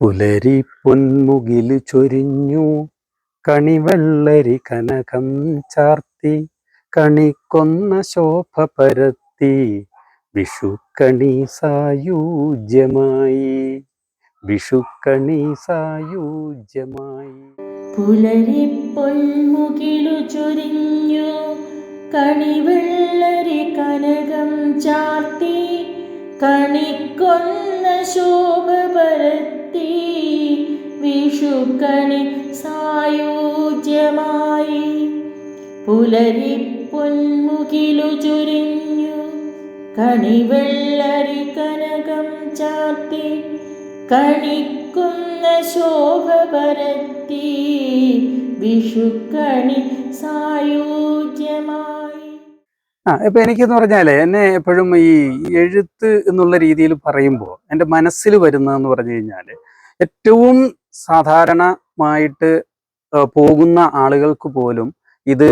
പുലരി പൊന്മുകിൽ ചൊരിഞ്ഞു. കണിവെള്ളരി കനകം ചാർത്തി. കണിക്കൊന്ന ശോഭ പരത്തി. വിഷുക്കണി സായൂജ്യമായി. വിഷുക്കണി സായൂജ്യമായി. പുലരി പൊന്മുകിലു ചൊരിഞ്ഞു. കണിവെള്ളരി കനകം ചാർത്തി. കണിക്കൊന്ന ശോഭ പരത്തി വിഷുക്കണി സായൂജ്യമായി പുലരി പൊന്മുകിലു ചുരിഞ്ഞു കണിവെള്ളരി കനകം ചാർത്തി കണിക്കുന്ന ശോഭ പരത്തി വിഷുക്കണി സായൂജ്യമായി ആ ഇപ്പൊ എനിക്കെന്ന് പറഞ്ഞാൽ എന്നെ എപ്പോഴും ഈ എഴുത്ത് എന്നുള്ള രീതിയിൽ പറയുമ്പോൾ എന്റെ മനസ്സിൽ വരുന്നതെന്ന് പറഞ്ഞു കഴിഞ്ഞാൽ ഏറ്റവും സാധാരണമായിട്ട് പോകുന്ന ആളുകൾക്ക് പോലും ഇത്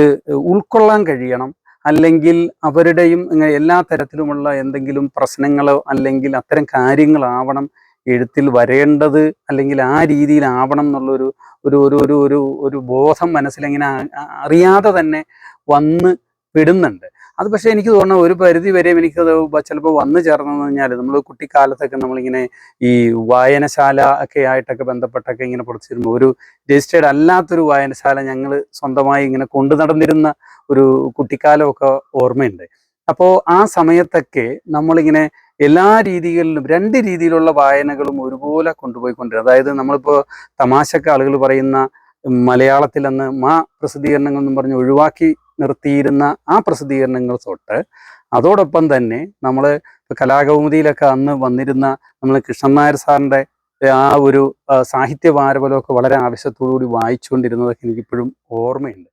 ഉൾക്കൊള്ളാൻ കഴിയണം. അല്ലെങ്കിൽ അവരുടെയും ഇങ്ങനെ എല്ലാ തരത്തിലുമുള്ള എന്തെങ്കിലും പ്രശ്നങ്ങളോ അല്ലെങ്കിൽ അത്തരം കാര്യങ്ങളാവണം എഴുത്തിൽ വരേണ്ടത് അല്ലെങ്കിൽ ആ രീതിയിലാവണം എന്നുള്ളൊരു ഒരു ഒരു ഒരു ഒരു ബോധം മനസ്സിലിങ്ങനെ അറിയാതെ തന്നെ വന്ന് പെടുന്നുണ്ട്. അത് പക്ഷേ എനിക്ക് തോന്നുന്നു ഒരു പരിധി വരെ എനിക്കത് ചിലപ്പോൾ വന്നു ചേർന്നെന്ന് കഴിഞ്ഞാൽ നമ്മൾ കുട്ടിക്കാലത്തൊക്കെ നമ്മളിങ്ങനെ ഈ വായനശാല ഒക്കെ ആയിട്ടൊക്കെ ബന്ധപ്പെട്ടൊക്കെ ഇങ്ങനെ പഠിച്ചിരുന്നു ഒരു രജിസ്റ്റേർഡ് അല്ലാത്തൊരു വായനശാല ഞങ്ങൾ സ്വന്തമായി ഇങ്ങനെ കൊണ്ടു നടന്നിരുന്ന ഒരു കുട്ടിക്കാലമൊക്കെ ഓർമ്മയുണ്ട്. അപ്പോൾ ആ സമയത്തൊക്കെ നമ്മളിങ്ങനെ എല്ലാ രീതികളിലും രണ്ട് രീതിയിലുള്ള വായനകളും ഒരുപോലെ കൊണ്ടുപോയിക്കൊണ്ടിരുന്നത് അതായത് നമ്മളിപ്പോൾ തമാശക്ക് ആളുകൾ പറയുന്ന മലയാളത്തിൽ അന്ന് മാ പ്രസിദ്ധീകരണങ്ങൾ എന്നും പറഞ്ഞ് ഒഴിവാക്കി നിർത്തിയിരുന്ന ആ പ്രസിദ്ധീകരണങ്ങൾ തൊട്ട് അതോടൊപ്പം തന്നെ നമ്മൾ കലാകൗമുദിയിലൊക്കെ അന്ന് വന്നിരുന്ന നമ്മൾ കൃഷ്ണൻ നായർ സാറിന്റെ ആ ഒരു സാഹിത്യ വാരബലമൊക്കെ വളരെ ആവശ്യത്തോടു കൂടി വായിച്ചുകൊണ്ടിരുന്നതൊക്കെ എനിക്കിപ്പോഴും ഓർമ്മയുണ്ട്.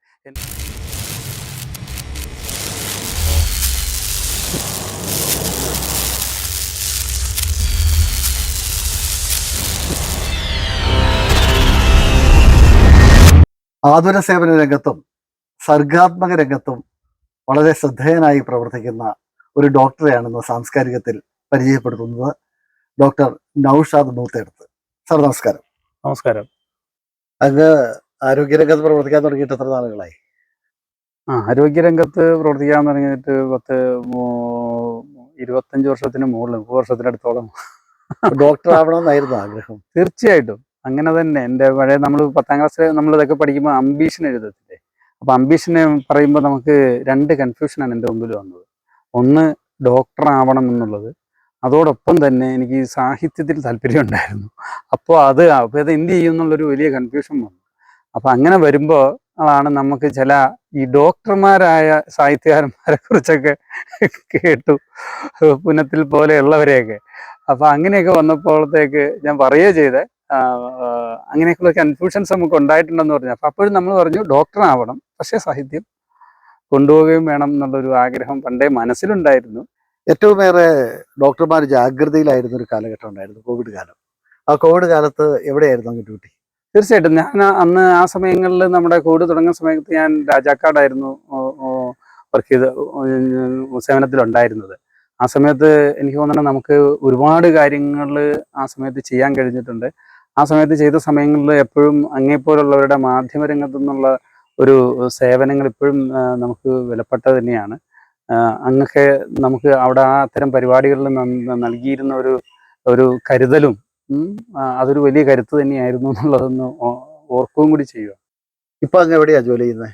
ആതുര സേവന രംഗത്തും സർഗാത്മക രംഗത്തും വളരെ ശ്രദ്ധേയനായി പ്രവർത്തിക്കുന്ന ഒരു ഡോക്ടറെയാണ് ഇന്ന് സാംസ്കാരികത്തിൽ പരിചയപ്പെടുത്തുന്നത്. ഡോക്ടർ നൌഷാദ് മൂത്തെടുത്ത്. സാർ നമസ്കാരം. നമസ്കാരം. അങ്ങ് ആരോഗ്യരംഗത്ത് പ്രവർത്തിക്കാൻ തുടങ്ങിയിട്ട് എത്ര നാളുകളായി? ആ ആരോഗ്യരംഗത്ത് പ്രവർത്തിക്കാൻ തുടങ്ങിയിട്ട് പത്ത് ഇരുപത്തഞ്ച് വർഷത്തിന് മുകളിൽ മുപ്പത് വർഷത്തിനടുത്തോളം. ഡോക്ടർ ആവണമെന്നായിരുന്നു ആഗ്രഹം. തീർച്ചയായിട്ടും. അങ്ങനെ തന്നെ. എന്റെ പഴയ നമ്മൾ പത്താം ക്ലാസ്സിൽ നമ്മൾ ഇതൊക്കെ പഠിക്കുമ്പോൾ അംബീഷൻ എഴുതത്തില്ലേ? അപ്പൊ അംബീഷനെ പറയുമ്പോൾ നമുക്ക് രണ്ട് കൺഫ്യൂഷനാണ് എന്റെ മുമ്പിൽ വന്നത്. ഒന്ന് ഡോക്ടർ ആവണം എന്നുള്ളത്. അതോടൊപ്പം തന്നെ എനിക്ക് സാഹിത്യത്തിൽ താല്പര്യം ഉണ്ടായിരുന്നു. അപ്പോൾ അത് അപ്പോൾ അത് എന്ത് ചെയ്യും എന്നുള്ളൊരു വലിയ കൺഫ്യൂഷൻ വന്നു. അപ്പോൾ അങ്ങനെ വരുമ്പോൾ ആണ് നമുക്ക് ചില ഈ ഡോക്ടർമാരായ സാഹിത്യകാരന്മാരെ കുറിച്ചൊക്കെ കേട്ടു. പുനത്തിൽ പോലെയുള്ളവരെയൊക്കെ. അപ്പൊ അങ്ങനെയൊക്കെ വന്നപ്പോഴത്തേക്ക് ഞാൻ പറയുകയോ ചെയ്തേ. അങ്ങനെയൊക്കെയുള്ള കൺഫ്യൂഷൻസ് നമുക്ക് ഉണ്ടായിട്ടുണ്ടെന്ന് പറഞ്ഞു. അപ്പൊ അപ്പോഴും നമ്മൾ പറഞ്ഞു ഡോക്ടർ ആവണം പക്ഷേ സാഹിത്യം കൊണ്ടുപോവുകയും വേണം എന്നുള്ളൊരു ആഗ്രഹം പണ്ടേ മനസ്സിലുണ്ടായിരുന്നു. ഏറ്റവും ഏറെ ഡോക്ടർമാർ ജാഗ്രതയിലായിരുന്ന ഒരു കാലഘട്ടം ഉണ്ടായിരുന്നു കോവിഡ് കാലം. ആ കോവിഡ് കാലത്ത് എവിടെയായിരുന്നു അങ്ങ് ഡ്യൂട്ടി? തീർച്ചയായിട്ടും. ഞാൻ അന്ന് ആ സമയങ്ങളിൽ നമ്മുടെ കോവിഡ് തുടങ്ങുന്ന സമയത്ത് ഞാൻ രാജാക്കാടായിരുന്നു വർക്ക് ചെയ്ത് സേവനത്തിലുണ്ടായിരുന്നത്. ആ സമയത്ത് എനിക്ക് തോന്നുന്നത് നമുക്ക് ഒരുപാട് കാര്യങ്ങൾ ആ സമയത്ത് ചെയ്യാൻ കഴിഞ്ഞിട്ടുണ്ട്. ആ സമയത്ത് ചെയ്ത സമയങ്ങളിൽ എപ്പോഴും അങ്ങേപ്പോലുള്ളവരുടെ മാധ്യമരംഗത്തു നിന്നുള്ള ഒരു സേവനങ്ങൾ ഇപ്പോഴും നമുക്ക് വിലപ്പെട്ടത് തന്നെയാണ്. അങ്ങൊക്കെ നമുക്ക് അവിടെ ആ അത്തരം പരിപാടികളിൽ നൽകിയിരുന്ന ഒരു ഒരു കരുതലും അതൊരു വലിയ കരുത്ത് തന്നെയായിരുന്നു എന്നുള്ളതൊന്ന് ഓർക്കുകയും കൂടി ചെയ്യുക. ഇപ്പൊ അങ്ങ് എവിടെയാ ജോലി ചെയ്യുന്നത്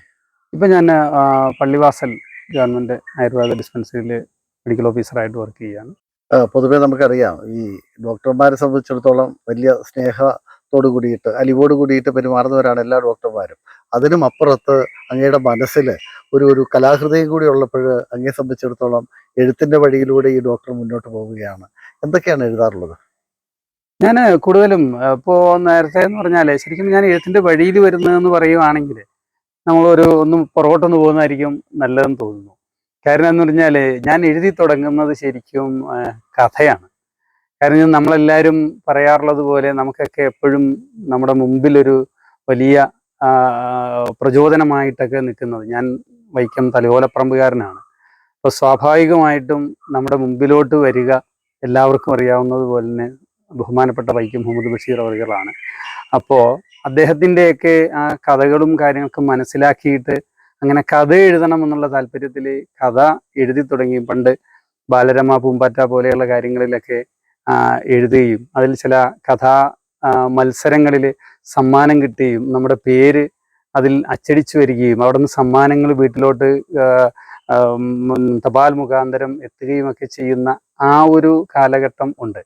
ഇപ്പൊ ഞാൻ പള്ളിവാസൽ ഗവൺമെന്റ് ആയുർവേദ ഡിസ്പെൻസറിയിൽ മെഡിക്കൽ ഓഫീസറായിട്ട് വർക്ക് ചെയ്യാണ് ആ, പൊതുവെ നമുക്കറിയാം ഈ ഡോക്ടർമാരെ സംബന്ധിച്ചിടത്തോളം വലിയ സ്നേഹത്തോട് കൂടിയിട്ട് അലിവോട് കൂടിയിട്ട് പെരുമാറുന്നവരാണ് എല്ലാ ഡോക്ടർമാരും. അതിനും അപ്പുറത്ത് അങ്ങയുടെ മനസ്സിൽ ഒരു ഒരു കലാഹൃദയം കൂടി ഉള്ളപ്പോൾ അങ്ങയെ സംബന്ധിച്ചിടത്തോളം എഴുത്തിന്റെ വഴിയിലൂടെ ഈ ഡോക്ടർ മുന്നോട്ട് പോവുകയാണ്. എന്തൊക്കെയാണ് എഴുതാറുള്ളത്? ഞാൻ കൂടുതലും ഇപ്പോൾ നേരത്തെ എന്ന് പറഞ്ഞാൽ ശരിക്കും ഞാൻ എഴുത്തിന്റെ വഴിയിൽ വരുന്നതെന്ന് പറയുവാണെങ്കിൽ നമ്മളൊരു ഒന്ന് പുറകോട്ടൊന്ന് പോകുന്നതായിരിക്കും നല്ലതെന്ന് തോന്നുന്നു. കാരണം എന്ന് പറഞ്ഞാൽ ഞാൻ എഴുതി തുടങ്ങുന്നത് ശരിക്കും കഥയാണ്. കാരണം നമ്മളെല്ലാവരും പറയാറുള്ളത് പോലെ നമുക്കൊക്കെ എപ്പോഴും നമ്മുടെ മുമ്പിലൊരു വലിയ പ്രചോദനമായിട്ടൊക്കെ നിൽക്കുന്നത്. ഞാൻ വൈക്കം തലയോലപ്പറമ്പുകാരനാണ് അപ്പോൾ സ്വാഭാവികമായിട്ടും നമ്മുടെ മുമ്പിലോട്ട് വരിക എല്ലാവർക്കും അറിയാവുന്നത് പോലെ തന്നെ ബഹുമാനപ്പെട്ട വൈക്കം മുഹമ്മദ് ബഷീർ അവറുകളാണ് അപ്പോൾ അദ്ദേഹത്തിന്റെയൊക്കെ ആ കഥകളും കാര്യങ്ങളൊക്കെ മനസ്സിലാക്കിയിട്ട് അങ്ങനെ കഥ എഴുതണം എന്നുള്ള താല്പര്യത്തിൽ കഥ എഴുതി തുടങ്ങി. പണ്ട് ബാലരമ പൂമ്പാറ്റ പോലെയുള്ള കാര്യങ്ങളിലൊക്കെ എഴുതുകയും അതിൽ ചില കഥാ മത്സരങ്ങളിൽ സമ്മാനം കിട്ടുകയും നമ്മുടെ പേര് അതിൽ അച്ചടിച്ചു വരികയും അവിടെ നിന്ന് സമ്മാനങ്ങൾ വീട്ടിലോട്ട് തപാൽ മുഖാന്തരം എത്തുകയും ഒക്കെ ചെയ്യുന്ന ആ ഒരു കാലഘട്ടം ഉണ്ട്.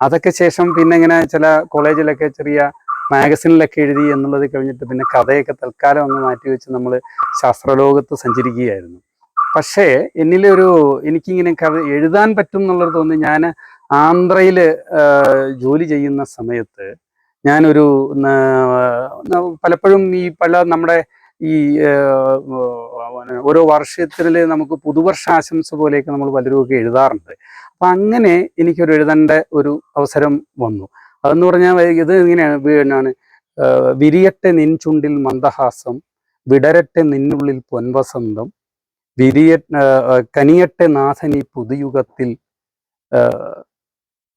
അതൊക്കെ ശേഷം പിന്നെ ഇങ്ങനെ ചില കോളേജിലൊക്കെ ചെറിയ മാഗസിനിലൊക്കെ എഴുതി എന്നുള്ളത് കഴിഞ്ഞിട്ട് പിന്നെ കഥയൊക്കെ തൽക്കാലം ഒന്ന് മാറ്റി വെച്ച് നമ്മൾ ശാസ്ത്രലോകത്ത് സഞ്ചരിക്കുകയായിരുന്നു. പക്ഷേ എന്നിലൊരു എനിക്കിങ്ങനെ കഥ എഴുതാൻ പറ്റും എന്നുള്ളത് തോന്നി ഞാൻ ആന്ധ്രയിൽ ജോലി ചെയ്യുന്ന സമയത്ത് ഞാനൊരു പലപ്പോഴും ഈ പല നമ്മുടെ ഈ ഓരോ വർഷത്തിൽ നമുക്ക് പുതുവർഷാശംസ പോലെയൊക്കെ നമ്മൾ പലരും ഒക്കെ എഴുതാറുണ്ട്. അപ്പം അങ്ങനെ എനിക്കൊരു എഴുതേണ്ട ഒരു അവസരം വന്നു. അതെന്ന് പറഞ്ഞാൽ ഇത് ഇങ്ങനെയാണ് എന്നാണ് വിരിയട്ടെ നിൻ ചുണ്ടിൽ മന്ദഹാസം വിടരട്ടെ നിന്നുള്ളിൽ പൊൻവസന്തം വിരിയ കനിയട്ടെ നാഥനി പുതുയുഗത്തിൽ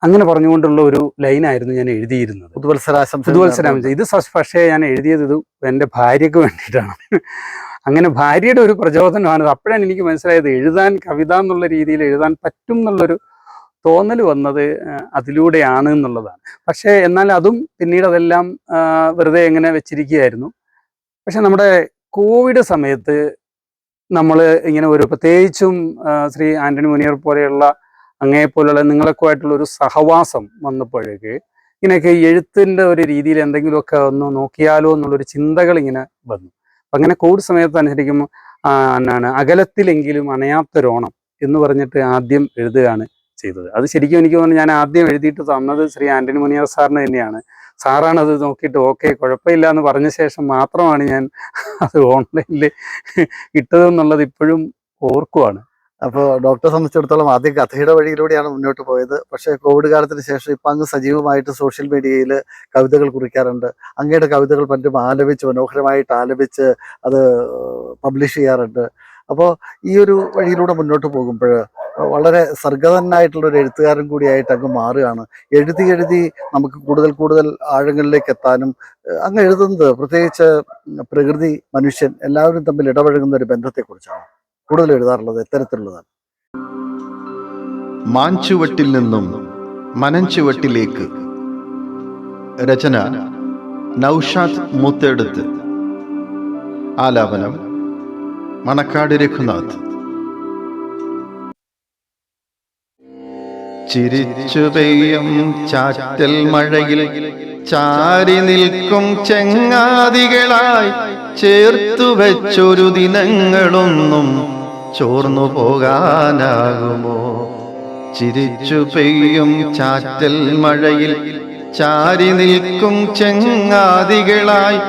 അങ്ങനെ പറഞ്ഞുകൊണ്ടുള്ള ഒരു ലൈനായിരുന്നു ഞാൻ എഴുതിയിരുന്നത്. പുതുവത്സരാശം പുതുവത്സരാശം ഇത് പക്ഷേ ഞാൻ എഴുതിയത് ഇത് എന്റെ ഭാര്യയ്ക്ക് വേണ്ടിയിട്ടാണ്. അങ്ങനെ ഭാര്യയുടെ ഒരു പ്രചോദനമാണ്. അപ്പോഴാണ് എനിക്ക് മനസ്സിലായത് എഴുതാൻ കവിത എന്നുള്ള രീതിയിൽ എഴുതാൻ പറ്റും എന്നുള്ളൊരു തോന്നൽ വന്നത് അതിലൂടെയാണ് എന്നുള്ളതാണ്. പക്ഷേ എന്നാൽ അതും പിന്നീട് അതെല്ലാം വെറുതെ എങ്ങനെ വെച്ചിരിക്കുകയായിരുന്നു. പക്ഷെ നമ്മുടെ കോവിഡ് സമയത്ത് നമ്മൾ ഇങ്ങനെ ഒരു പ്രത്യേകിച്ചും ശ്രീ ആന്റണി മുനിയർ പോലെയുള്ള അങ്ങേപ്പോലുള്ള നിങ്ങളൊക്കെ ആയിട്ടുള്ള ഒരു സഹവാസം വന്നപ്പോഴേക്ക് ഇങ്ങനെയൊക്കെ എഴുത്തിന്റെ ഒരു രീതിയിൽ എന്തെങ്കിലുമൊക്കെ ഒന്ന് നോക്കിയാലോ എന്നുള്ളൊരു ചിന്തകൾ ഇങ്ങനെ വന്നു. അപ്പം അങ്ങനെ കോവിഡ് സമയത്ത് അനുസരിക്കുമ്പോൾ എന്നാണ് അകലത്തിലെങ്കിലും അണയാത്തൊരോണം എന്ന് പറഞ്ഞിട്ട് ആദ്യം എഴുതുകയാണ് ചെയ്തത്. അത് ശരിക്കും എനിക്ക് തോന്നുന്നു ഞാൻ ആദ്യം എഴുതിയിട്ട് തന്നത് ശ്രീ ആന്റണി മുനിയർ സാറിന് തന്നെയാണ്. സാറാണ് അത് നോക്കിയിട്ട് ഓക്കെ കുഴപ്പമില്ല എന്ന് പറഞ്ഞ ശേഷം മാത്രമാണ് ഞാൻ അത് ഓൺലൈനിൽ ഇട്ടതെന്നുള്ളത് ഇപ്പോഴും ഓർക്കുവാണ്. അപ്പോൾ ഡോക്ടറെ സംബന്ധിച്ചിടത്തോളം ആദ്യം കഥയുടെ വഴിയിലൂടെയാണ് മുന്നോട്ട് പോയത്. പക്ഷേ കോവിഡ് കാലത്തിന് ശേഷം ഇപ്പം അങ്ങ് സജീവമായിട്ട് സോഷ്യൽ മീഡിയയിൽ കവിതകൾ കുറിക്കാറുണ്ട്. അങ്ങയുടെ കവിതകൾ പലരും ആലപിച്ച് മനോഹരമായിട്ട് ആലപിച്ച് അത് പബ്ലിഷ് ചെയ്യാറുണ്ട്. അപ്പോൾ ഈ ഒരു വഴിയിലൂടെ മുന്നോട്ട് പോകുമ്പോൾ വളരെ സർഗതനായിട്ടുള്ള ഒരു എഴുത്തുകാരൻ കൂടിയായിട്ട് അങ്ങ് മാറുകയാണ്. എഴുതി എഴുതി നമുക്ക് കൂടുതൽ കൂടുതൽ ആഴങ്ങളിലേക്ക് എത്താനും അങ്ങ് എഴുതുന്നത് പ്രത്യേകിച്ച് പ്രകൃതി മനുഷ്യൻ എല്ലാവരും തമ്മിൽ ഇടപഴകുന്ന ഒരു ബന്ധത്തെക്കുറിച്ചാണ് കൂടുതൽ എഴുതാറുള്ളത് ഇത്തരത്തിലുള്ളതാണ് മാഞ്ചുവട്ടിൽ നിന്നും മനഞ്ചുവട്ടിലേക്ക് രചന നൌഷാദ് മുത്തെടുത്ത്. ആലാപനം മണക്കാട് രഘുനാഥ്. ചിരിച്ചു പെയ്യും ചാറ്റൽ മഴയിൽ ചാരി നിൽക്കും ചെങ്ങാതികളായി ചേർത്തു വെച്ചൊരു ദിനങ്ങളൊന്നും ചോർന്നു പോകാനാകുമോ? ചിരിച്ചു പെയ്യും ചാറ്റൽ മഴയിൽ ചാരി നിൽക്കും ചെങ്ങാതികളായി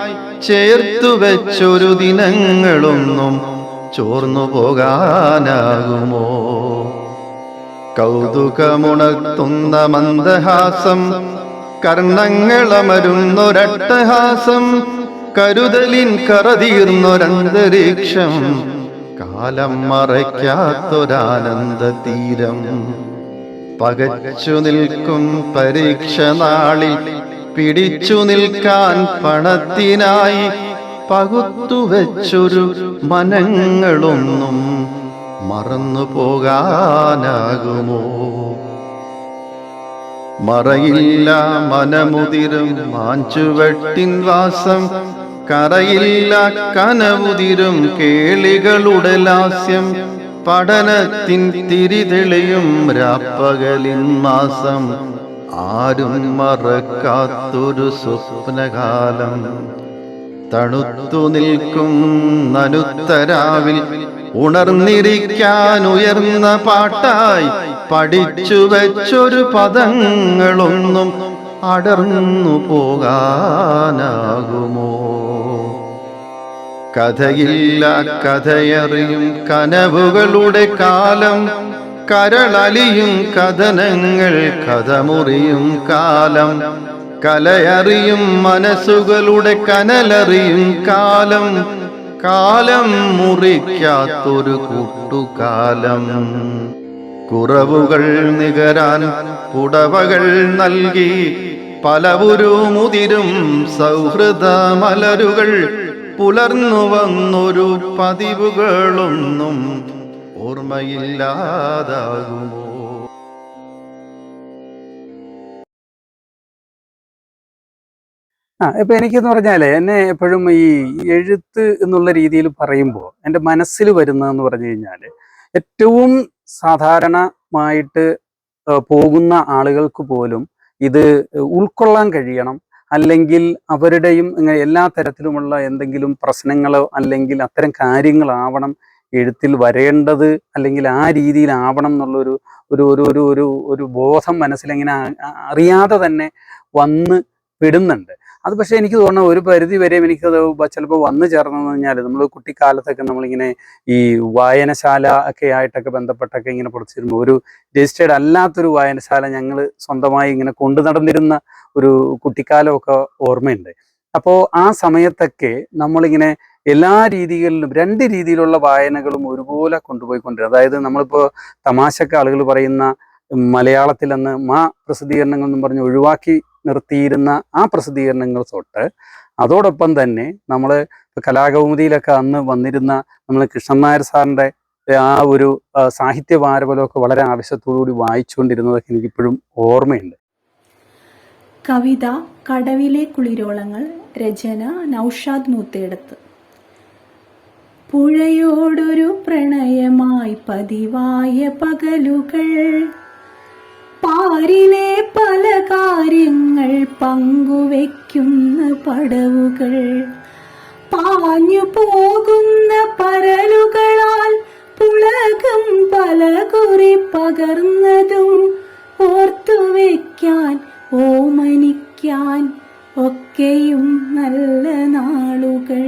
ചേർത്തു വെച്ചൊരു ദിനങ്ങളൊന്നും ചോർന്നു പോകാനാകുമോ? കൗതുകമുണർത്തുന്ന മന്ദഹാസം കർണങ്ങളമരുന്നൊരട്ടഹാസം കരുതലിൻ കറതീർന്നൊരന്തരീക്ഷം കാലം മറയ്ക്കാത്തൊരാനന്ദ തീരം പകച്ചു നിൽക്കും പരീക്ഷ നാളിൽ പിടിച്ചു നിൽക്കാൻ പണത്തിനായി പകുത്തുവെച്ചൊരു മനങ്ങളൊന്നും മറന്നു പോകാനാകുമോ മറയില്ല മനമുതിരും മാഞ്ചുവെട്ടിൻ വാസം കറയില്ല കനവുതിരും കേളികളുടെ ലാസ്യം പഠനത്തിൻ തിരിതെളിയും രാപ്പകലിൻ മാസം. ആരും മറക്കാത്തൊരു സ്വപ്നകാലം. തണുത്തു നിൽക്കും നനുത്തരാവിൽ ഉണർന്നിരിക്കാൻ ഉയർന്ന പാട്ടായി പഠിച്ചു വെച്ചൊരു പദങ്ങളൊന്നും അടർന്നു പോകാനാകുമോ? കഥയില്ല കഥയറിയും കനവുകളുടെ കാലം കരളലിയും കഥനങ്ങൾ കഥമുറിയും കാലം. കലയറിയും മനസ്സുകളുടെ കനലറിയും കാലം കാലം മുറിക്കാത്തൊരു കൂട്ടുകാലം. കുറവുകൾ നികരാൻ പുടവകൾ നൽകി പലവുരു മുതിരും സൗഹൃദ മലരുകൾ പുലർന്നു വന്നൊരു പതിവുകളൊന്നും ഓർമ്മയില്ലാതാകുമോ? ആ ഇപ്പൊ എനിക്കെന്ന് പറഞ്ഞാൽ എന്നെ എപ്പോഴും ഈ എഴുത്ത് എന്നുള്ള രീതിയിൽ പറയുമ്പോൾ എന്റെ മനസ്സിൽ വരുന്നതെന്ന് പറഞ്ഞു കഴിഞ്ഞാൽ ഏറ്റവും സാധാരണമായിട്ട് പോകുന്ന ആളുകൾക്ക് പോലും ഇത് ഉൾക്കൊള്ളാൻ കഴിയണം. അല്ലെങ്കിൽ അവരുടെയും എല്ലാ തരത്തിലുമുള്ള എന്തെങ്കിലും പ്രശ്നങ്ങളോ അല്ലെങ്കിൽ അത്തരം കാര്യങ്ങളാവണം എഴുത്തിൽ വരേണ്ടത് അല്ലെങ്കിൽ ആ രീതിയിലാവണം എന്നുള്ളൊരു ഒരു ഒരു ഒരു ഒരു ഒരു ബോധം മനസ്സിലിങ്ങനെ അറിയാതെ തന്നെ വന്ന് പെടുന്നുണ്ട്. അത് പക്ഷേ എനിക്ക് തോന്നുന്നു ഒരു പരിധി വരെയും എനിക്കത് ചിലപ്പോൾ വന്നു ചേർന്നെന്ന് കഴിഞ്ഞാൽ നമ്മൾ കുട്ടിക്കാലത്തൊക്കെ നമ്മളിങ്ങനെ ഈ വായനശാല ഒക്കെ ആയിട്ടൊക്കെ ബന്ധപ്പെട്ടൊക്കെ ഇങ്ങനെ പഠിച്ചിരുന്നു ഒരു രജിസ്റ്റേർഡ് അല്ലാത്തൊരു വായനശാല ഞങ്ങൾ സ്വന്തമായി ഇങ്ങനെ കൊണ്ടു നടന്നിരുന്ന ഒരു കുട്ടിക്കാലമൊക്കെ ഓർമ്മയുണ്ട്. അപ്പോൾ ആ സമയത്തൊക്കെ നമ്മളിങ്ങനെ എല്ലാ രീതികളിലും രണ്ട് രീതിയിലുള്ള വായനകളും ഒരുപോലെ കൊണ്ടുപോയിക്കൊണ്ടിരുന്നത് അതായത് നമ്മളിപ്പോൾ തമാശക്ക് ആളുകൾ പറയുന്ന മലയാളത്തിൽ അന്ന് മാ പ്രസിദ്ധീകരണങ്ങൾ എന്നും പറഞ്ഞ് ഒഴിവാക്കി നിർത്തിയിരുന്ന ആ പ്രസിദ്ധീകരണങ്ങൾ തൊട്ട് അതോടൊപ്പം തന്നെ നമ്മൾ കലാകൗമുദിയിലൊക്കെ അന്ന് വന്നിരുന്ന നമ്മൾ കൃഷ്ണൻ നായർ സാറിന്റെ ആ ഒരു സാഹിത്യ പാരബലമൊക്കെ വളരെ ആവശ്യത്തോടുകൂടി വായിച്ചുകൊണ്ടിരുന്നതൊക്കെ എനിക്കിപ്പോഴും ഓർമ്മയുണ്ട്. കവിത കടവിലെ കുളിരോളങ്ങൾ രചന നൌഷാദ് മൂത്തേടത്ത്. പുഴയോടൊരു പ്രണയമായി പതിവായ പകലുകൾ പാരിലെ പല കാര്യങ്ങൾ പങ്കുവെക്കുന്ന പടവുകൾ. പാഞ്ഞു പോകുന്ന പരലുകളാൽ പുളകം പല കുറി പകർന്നതും ഓർത്തുവെക്കാൻ ഓമനിക്കാൻ ഒക്കെയും നല്ല നാളുകൾ.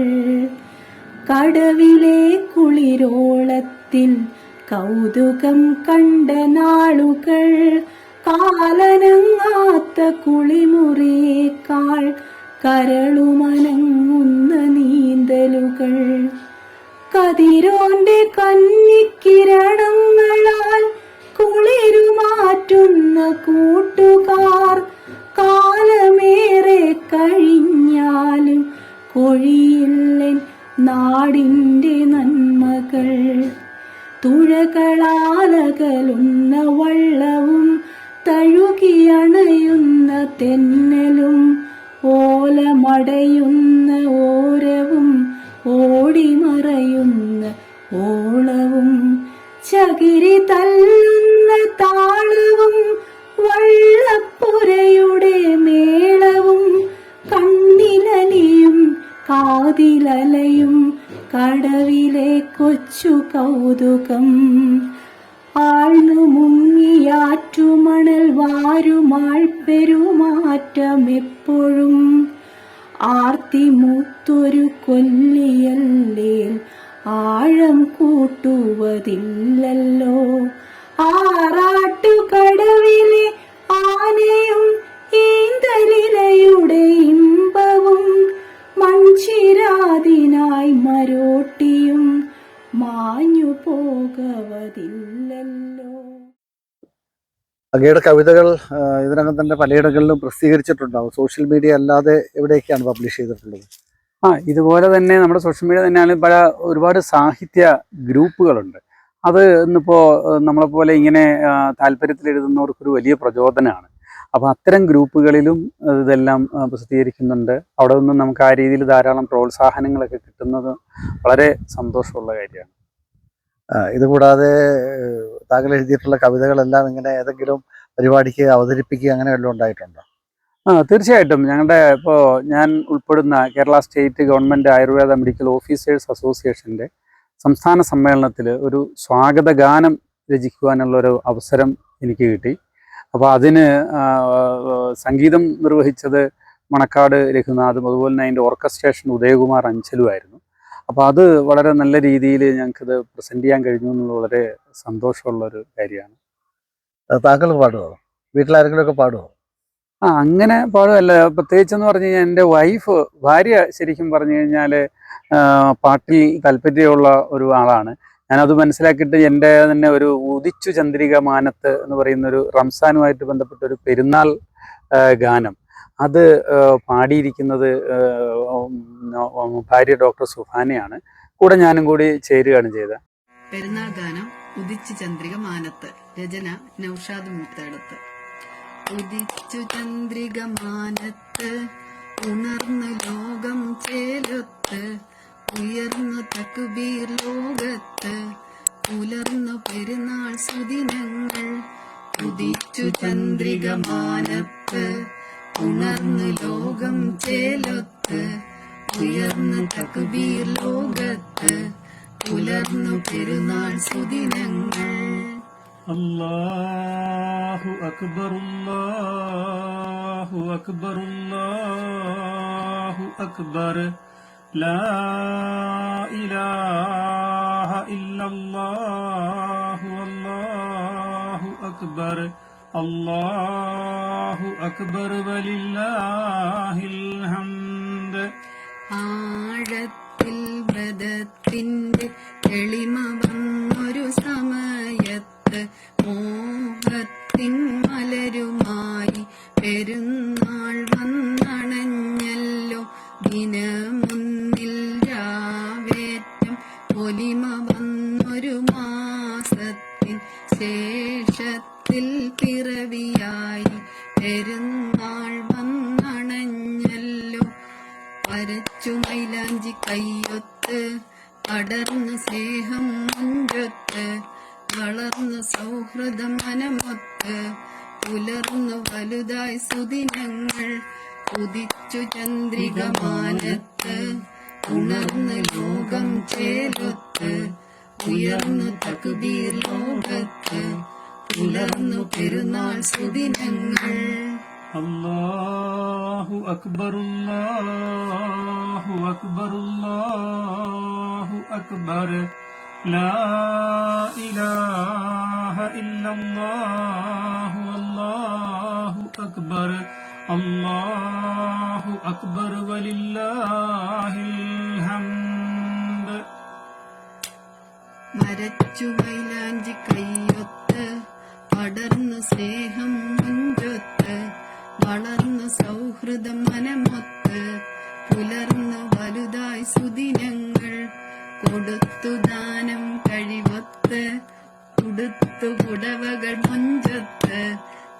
കടവിലെ കുളിരോളത്തിൽ കൗതുകം കണ്ട നാളുകൾ. കാലനങ്ങാത്ത കുളിമുറിയേക്കാൾ കരളുമനങ്ങുന്ന നീന്തലുകൾ. കതിരോന്റെ കന്നിക്കിരണങ്ങളാൽ കൗതുകം. ആഴ്ന്നു മുങ്ങിയാറ്റുമണൽ വാരുമാൾ പെരുമാറ്റം എപ്പോഴും ആർത്തി മൂത്തൊരു കൊല്ലിയല്ലേൽ ആഴം കൂട്ടുവതില്ലല്ലോ. ആറാട്ടുകടവിലെ ആനയും ഈന്തലിലയുടെ ഇമ്പവും മൺചിരാതിനായി മരോട്ടിയും മാഞ്ഞു പോകവതില്ലല്ലോ. അങ്ങയുടെ കവിതകൾ ഇതിനകം തന്നെ പലയിടങ്ങളിലും പ്രസിദ്ധീകരിച്ചിട്ടുണ്ടാവും. സോഷ്യൽ മീഡിയ അല്ലാതെ എവിടെയൊക്കെയാണ് പബ്ലിഷ് ചെയ്തിട്ടുള്ളത്? ആ ഇതുപോലെ തന്നെ നമ്മുടെ സോഷ്യൽ മീഡിയ തന്നെയാണ് പല ഒരുപാട് സാഹിത്യ ഗ്രൂപ്പുകളുണ്ട്. അത് ഇന്നിപ്പോൾ നമ്മളെപ്പോലെ ഇങ്ങനെ താല്പര്യത്തിൽ എഴുതുന്നവർക്കൊരു വലിയ പ്രചോദനമാണ്. അപ്പോൾ അത്തരം ഗ്രൂപ്പുകളിലും ഇതെല്ലാം പ്രസിദ്ധീകരിക്കുന്നുണ്ട്. അവിടെ നിന്നും നമുക്ക് ആ രീതിയിൽ ധാരാളം പ്രോത്സാഹനങ്ങളൊക്കെ കിട്ടുന്നത് വളരെ സന്തോഷമുള്ള കാര്യമാണ്. ഇതുകൂടാതെ താങ്കൾ എഴുതിയിട്ടുള്ള കവിതകളെല്ലാം ഇങ്ങനെ ഏതെങ്കിലും പരിപാടിക്ക് അവതരിപ്പിക്കുക അങ്ങനെ വല്ലതും ഉണ്ടായിട്ടുണ്ടോ? ആ തീർച്ചയായിട്ടും. ഞങ്ങളുടെ ഇപ്പോൾ ഞാൻ ഉൾപ്പെടുന്ന Kerala state government Ayurveda medical officers അസോസിയേഷന്റെ സംസ്ഥാന സമ്മേളനത്തിൽ ഒരു സ്വാഗത ഗാനം രചിക്കുവാനുള്ളൊരു അവസരം എനിക്ക് കിട്ടി. അപ്പോൾ അതിന് സംഗീതം നിർവഹിച്ചത് മണക്കാട് രഘുനാഥും അതുപോലെ തന്നെ അതിന്റെ ഓർക്കസ്ട്രേഷൻ ഉദയകുമാർ അഞ്ചലുമായിരുന്നു അപ്പോൾ അത് വളരെ നല്ല രീതിയിൽ ഞങ്ങൾക്കിത് പ്രസന്റ് ചെയ്യാൻ കഴിഞ്ഞു എന്നുള്ളത് വളരെ സന്തോഷമുള്ള ഒരു കാര്യമാണ് താങ്കൾ പാടുമോ വീട്ടിലാരെങ്കിലും ഒക്കെ പാടുമോ ആ അങ്ങനെ പാടുമല്ല പ്രത്യേകിച്ചെന്ന് പറഞ്ഞു കഴിഞ്ഞാൽ എന്റെ വൈഫ് ഭാര്യ ശരിക്കും പറഞ്ഞു കഴിഞ്ഞാൽ പാട്ടിൽ താല്പര്യമുള്ള ഒരു ആളാണ്. ഞാനത് മനസ്സിലാക്കിയിട്ട് എന്റെ തന്നെ ഒരു ഉദിച്ചു ചന്ദ്രിക മാനത്ത് എന്ന് പറയുന്ന ഒരു റംസാനുമായിട്ട് ബന്ധപ്പെട്ട ഒരു പെരുന്നാൾ ഗാനം. അത് പാടിയിരിക്കുന്നത് ഭാര്യ ഡോക്ടർ സുഹാനയാണ്. കൂടെ ഞാനും കൂടി ചേരുകയാണ് ചെയ്തത്. പെരുന്നാൾ ഗാനം ഉദിച്ചു ചന്ദ്രിക മാനത്ത് രചന നൌഷാദ് മൂത്തേടത്ത്. ഉദിച്ചു ചന്ദ്രിക മാനത്ത് ഉണർന്നു ലോകം ചേലൊത്ത് ഉയർന്നു തക്കുബീർ ലോകത്ത് പുലർന്നു പെരുന്നാൾ സുദിനങ്ങൾ. ഉദിച്ചു ചന്ദ്രിക മാനത്ത് ഉണർന്നു ലോകം ചേലൊത്ത് ഉയർന്നു തക്ബീർ ലോകത്ത് പുലർന്നു പെരുന്നാൾ സുദിനങ്ങൾ. അല്ലാഹു അക്ബർ അല്ലാഹു അക്ബർ അല്ലാഹു അക്ബർ. ലാ ഇലാഹ ഇല്ലല്ലാഹു അല്ലാഹു അക്ബർ. അല്ലാഹു അക്ബർ വലില്ലാഹിൽ ഹംദ്. ആഴത്തിൽ വ്രതത്തിന്റെ എളിമ വന്നൊരു സമയത്ത് മോഹത്തിൻ മലരുമായി പെരുന്നാൾ വന്നണഞ്ഞല്ലോ ദിനമൊന്നിൽ അല്ലാഹു അക്ബർ അല്ലാഹു അക്ബർ ലാ ഇലാഹ ഇല്ലല്ലാഹു അല്ലാഹു അക്ബർ അല്ലാഹു അക്ബർ വലില്ലാഹിൽ ഹംദ് മരച്ചു മൈലാഞ്ചി കയ്യൊത്ത് പടർന്നു സ്നേഹം മുഞ്ചൊത്ത് വളർന്നു സൗഹൃദം മനമൊത്ത് പുലർന്നു സുദിനങ്ങൾ കൊടുത്തു ദാനം കഴിവൊത്ത് ഉടുത്തു പുടവകൾ മുഞ്ചത്ത്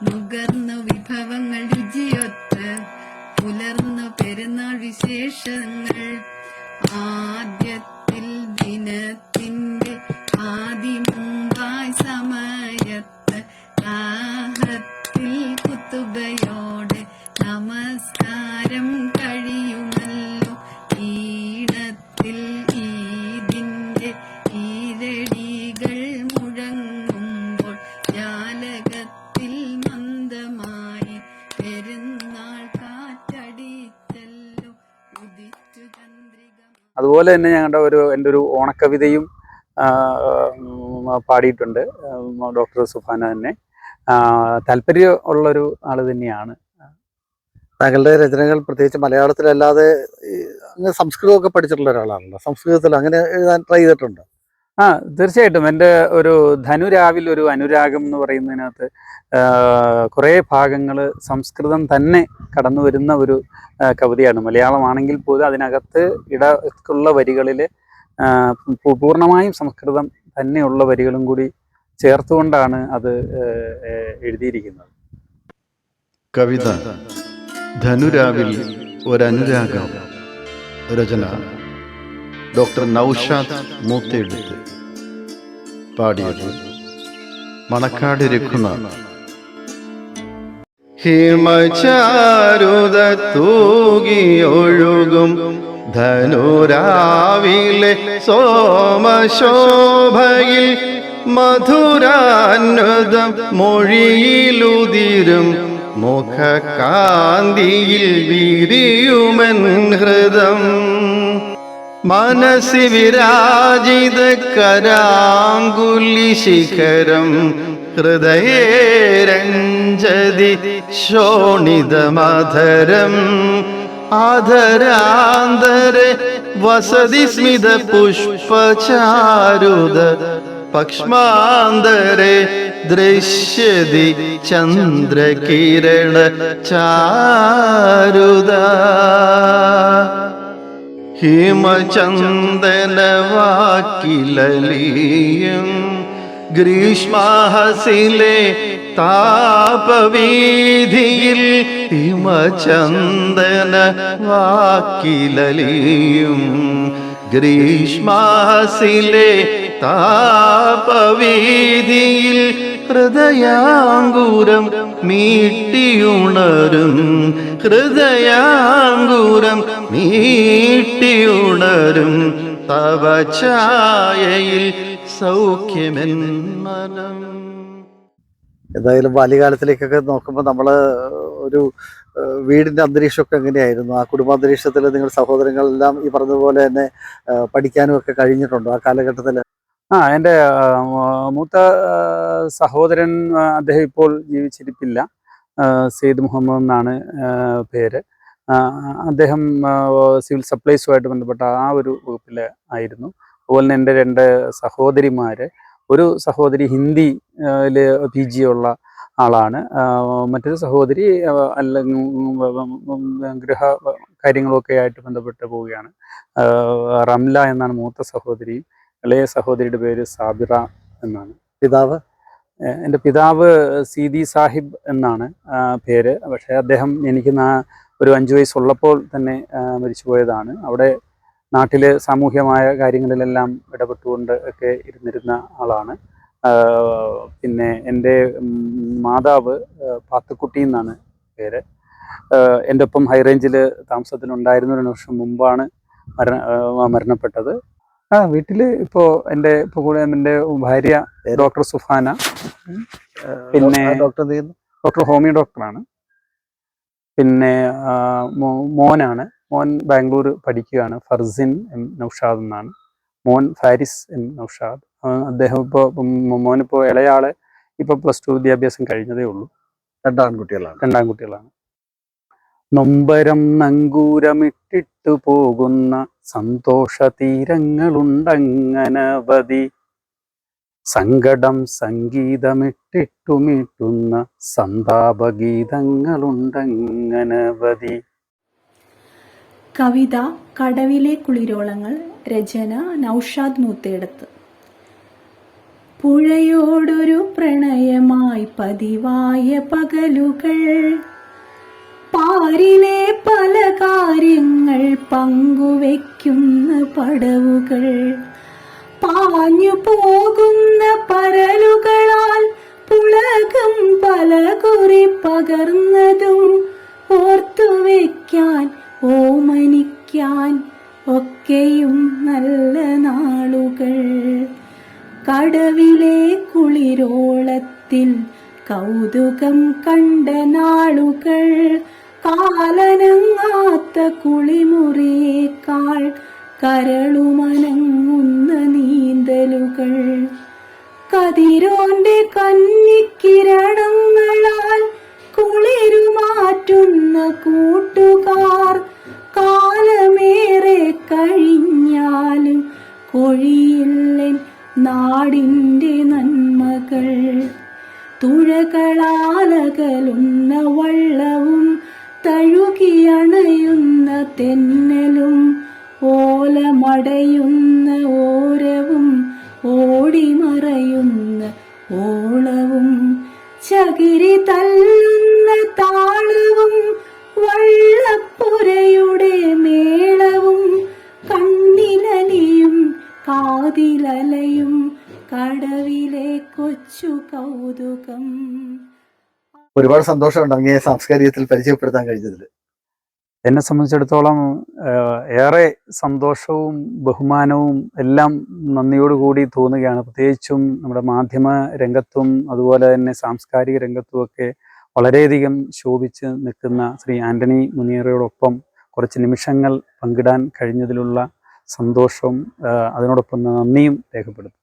നുകർന്നു വിഭവങ്ങൾ രുചിയൊത്ത് പുലർന്നു പെരുന്നാൾ വിശേഷങ്ങൾ ആദ്യത്തിൽ അതുപോലെ തന്നെ ഞങ്ങളുടെ ഒരു എന്റെ ഒരു ഓണക്കവിതയും പാടിയിട്ടുണ്ട്. ഡോക്ടർ സുഫാന തന്നെ. താല്പര്യം ഉള്ളൊരു ആൾ തന്നെയാണ്. താങ്കളുടെ രചനകൾ പ്രത്യേകിച്ച് മലയാളത്തിലല്ലാതെ അങ്ങനെ അങ്ങ് സംസ്കൃതമൊക്കെ പഠിച്ചിട്ടുള്ള ഒരാളാണല്ലോ. സംസ്കൃതത്തിൽ അങ്ങനെ എഴുതാൻ ട്രൈ ചെയ്തിട്ടുണ്ട്? ആ തീർച്ചയായിട്ടും. എന്റെ ഒരു ധനുരാവിൽ ഒരു അനുരാഗം എന്ന് പറയുന്നതിനകത്ത് കുറേ ഭാഗങ്ങൾ സംസ്കൃതം തന്നെ കടന്നു വരുന്ന ഒരു കവിതയാണ്. മലയാളമാണെങ്കിൽ പോലും അതിനകത്ത് ഇടക്കുള്ള വരികളിൽ പൂർണമായും സംസ്കൃതം തന്നെയുള്ള വരികളും കൂടി ചേർത്തുകൊണ്ടാണ് അത് എഴുതിയിരിക്കുന്നത്. കവിത. ധനുരാവിൽ ഒരനുരാഗം രചന. ഡോക്ടർ നൌഷാദ് മൂത്തെടുത്ത് പാടിയത് മണക്കാട് രഘുനാഥ്. ഹിമചാരുത തൂകിയൊഴുകും ധനുരാവിലെ സോമശോഭയിൽ മധുരാന്വതം മൊഴിയിലുതിരും മുഖകാന്തിയിൽ വിരിയുമൻ ഹൃദം. മനസി വിരാജിത കരാങ്കുലി ശിഖരം ഹൃദയേ രഞ്ജതി ശോണിതമധരം ആധരാന്തരെ വസതി സ്മിത പുഷ്പചാരുത പക്ഷമാന്തരെ ദൃശ്യതി ചന്ദ്രകിരണ ചാരുത. ഹിമചന്ദനവാക്കിലീയം ഗ്രീഷ്മഹസിലെ താപവീതിയിൽ ഹിമചന്ദന വാക്കിലലിയും ഗ്രീഷ്മഹസിലെ താപവീതിയിൽ ഹൃദയാങ്കുരം മീട്ടിയുണരും ഹൃദയാങ്കുരം മീട്ടിയുണരും തവ ഛായയിൽ മനം. എന്തായാലും ബാല്യകാലത്തിലേക്കൊക്കെ നോക്കുമ്പോൾ നമ്മൾ ഒരു വീടിന്റെ അന്തരീക്ഷമൊക്കെ എങ്ങനെയായിരുന്നു? ആ കുടുംബാന്തരീക്ഷത്തിൽ നിങ്ങൾ സഹോദരങ്ങളെല്ലാം ഈ പറഞ്ഞതുപോലെ തന്നെ പഠിക്കാനും ഒക്കെ കഴിഞ്ഞിട്ടുണ്ടോ? ആ കാലഘട്ടത്തിൽ ആ എന്റെ മൂത്ത സഹോദരൻ അദ്ദേഹം ഇപ്പോൾ ജീവിച്ചിരിപ്പില്ല. സെയ്ദ് മുഹമ്മദ് എന്നാണ് പേര്. അദ്ദേഹം സിവിൽ സപ്ലൈസുമായിട്ട് ബന്ധപ്പെട്ട ആ ഒരു വകുപ്പിൽ ആയിരുന്നു. അതുപോലെ തന്നെ എന്റെ രണ്ട് സഹോദരിമാർ ഒരു സഹോദരി ഹിന്ദിയിൽ പി ജി ഉള്ള ആളാണ്. മറ്റൊരു സഹോദരി അല്ല ഗൃഹ കാര്യങ്ങളൊക്കെ ആയിട്ട് ബന്ധപ്പെട്ട് പോവുകയാണ്. റംല എന്നാണ് മൂത്ത സഹോദരി. ഇളയ സഹോദരിയുടെ പേര് സാബിറ എന്നാണ്. പിതാവ്? എന്റെ പിതാവ് സീതി സാഹിബ് എന്നാണ് പേര്. പക്ഷേ അദ്ദേഹം എനിക്ക് ഒരു അഞ്ചു വയസ്സുള്ളപ്പോൾ തന്നെ മരിച്ചു മരിച്ചുപോയതാണ്. അവിടെ നാട്ടിലെ സാമൂഹ്യമായ കാര്യങ്ങളിലെല്ലാം ഇടപെട്ടുകൊണ്ട് ഒക്കെ ഇരുന്നിരുന്ന ആളാണ്. പിന്നെ എന്റെ മാതാവ് പാത്തുക്കുട്ടി എന്നാണ് പേര്. എന്റെ ഒപ്പം ഹൈറേഞ്ചിൽ താമസത്തിലുണ്ടായിരുന്ന ഒരു വർഷം മുമ്പാണ് മരണ മരണപ്പെട്ടത്. ആ വീട്ടിൽ ഇപ്പോ എന്റെ ഇപ്പൊ കൂടെ എന്റെ ഭാര്യ ഡോക്ടർ സുഫാന. പിന്നെ ഡോക്ടർ ഡോക്ടർ ഹോമിയോ ഡോക്ടറാണ്. പിന്നെ മോനാണ്. മോൻ ബാംഗ്ലൂർ പഠിക്കുകയാണ്. ഫർസിൻ എം നൌഷാദ് എന്നാണ്. മോൻ ഫാരിസ് എം നൌഷാദ്. അദ്ദേഹം ഇപ്പോൾ മോനിപ്പോൾ ഇളയാൾ ഇപ്പോൾ പ്ലസ് ടു വിദ്യാഭ്യാസം കഴിഞ്ഞതേ ഉള്ളൂ. രണ്ടാം കുട്ടികളാണ്. രണ്ടാം കുട്ടികളാണ്. നൊമ്പരം നങ്കൂരമിട്ടിട്ടു പോകുന്ന സന്തോഷ തീരങ്ങളുണ്ടങ്ങനവധി സങ്കടം സംഗീതമിട്ടിട്ടുമിട്ടുന്ന സന്താപഗീതങ്ങളുണ്ടങ്ങനവധി. കവിത കടവിലെ കുളിരോളങ്ങൾ രചന നൗഷാദ് മൂത്തേടത്ത്. പുഴയോടൊരു പ്രണയമായി പതിവായ പകലുകൾ പാരിലെ പല കാര്യങ്ങൾ പങ്കുവെക്കുന്ന പടവുകൾ. പാഞ്ഞു പോകുന്ന പരലുകളാൽ പുളകം പല കുറി പകർന്നതും ഓർത്തുവെക്കാൻ ഓമനിക്കാൻ ഒക്കെയും നല്ല നാളുകൾ. കടവിലെ കുളിരോളത്തിൽ കൗതുകം കണ്ട നാളുകൾ. കാലനങ്ങാത്ത കുളിമുറിയേക്കാൾ കരളുമനങ്ങുന്ന നീന്തലുകൾ. കതിരോന്റെ കന്നിക്കിരണങ്ങളാൽ കുളിരുമാറ്റുന്ന കൂട്ടുകാർ കാലമേറെ കഴിഞ്ഞാലും കൊഴിയില്ലൻ നാടിന്റെ നന്മകൾ. തുഴകളാലകലുന്ന വള്ളവും തഴുകിയണയുന്ന തെന്നലും ഓലമടയുന്ന ഓരവും ഓടിമറയുന്ന ഓളവും ചകിരി തല്ലുന്ന താളവും വള്ളപ്പുരയുടെ മേളവും കണ്ണിലലിയും കാതിലലയും കടവിലെ കൊച്ചു കൗതുകം. ഒരുപാട് സന്തോഷമുണ്ട് അങ്ങേ സാംസ്കാരികത്തിൽ പരിചയപ്പെടുത്താൻ കഴിഞ്ഞതിൽ. എന്നെ സംബന്ധിച്ചിടത്തോളം ഏറെ സന്തോഷവും ബഹുമാനവും എല്ലാം നന്ദിയോടുകൂടി തോന്നുകയാണ്. പ്രത്യേകിച്ചും നമ്മുടെ മാധ്യമ രംഗത്തും അതുപോലെ തന്നെ സാംസ്കാരിക രംഗത്തും ഒക്കെ വളരെയധികം ശോഭിച്ച് നിൽക്കുന്ന ശ്രീ ആന്റണി മുനിയറയോടൊപ്പം കുറച്ച് നിമിഷങ്ങൾ പങ്കിടാൻ കഴിഞ്ഞതിലുള്ള സന്തോഷവും അതിനോടൊപ്പം നന്ദിയും രേഖപ്പെടുത്തും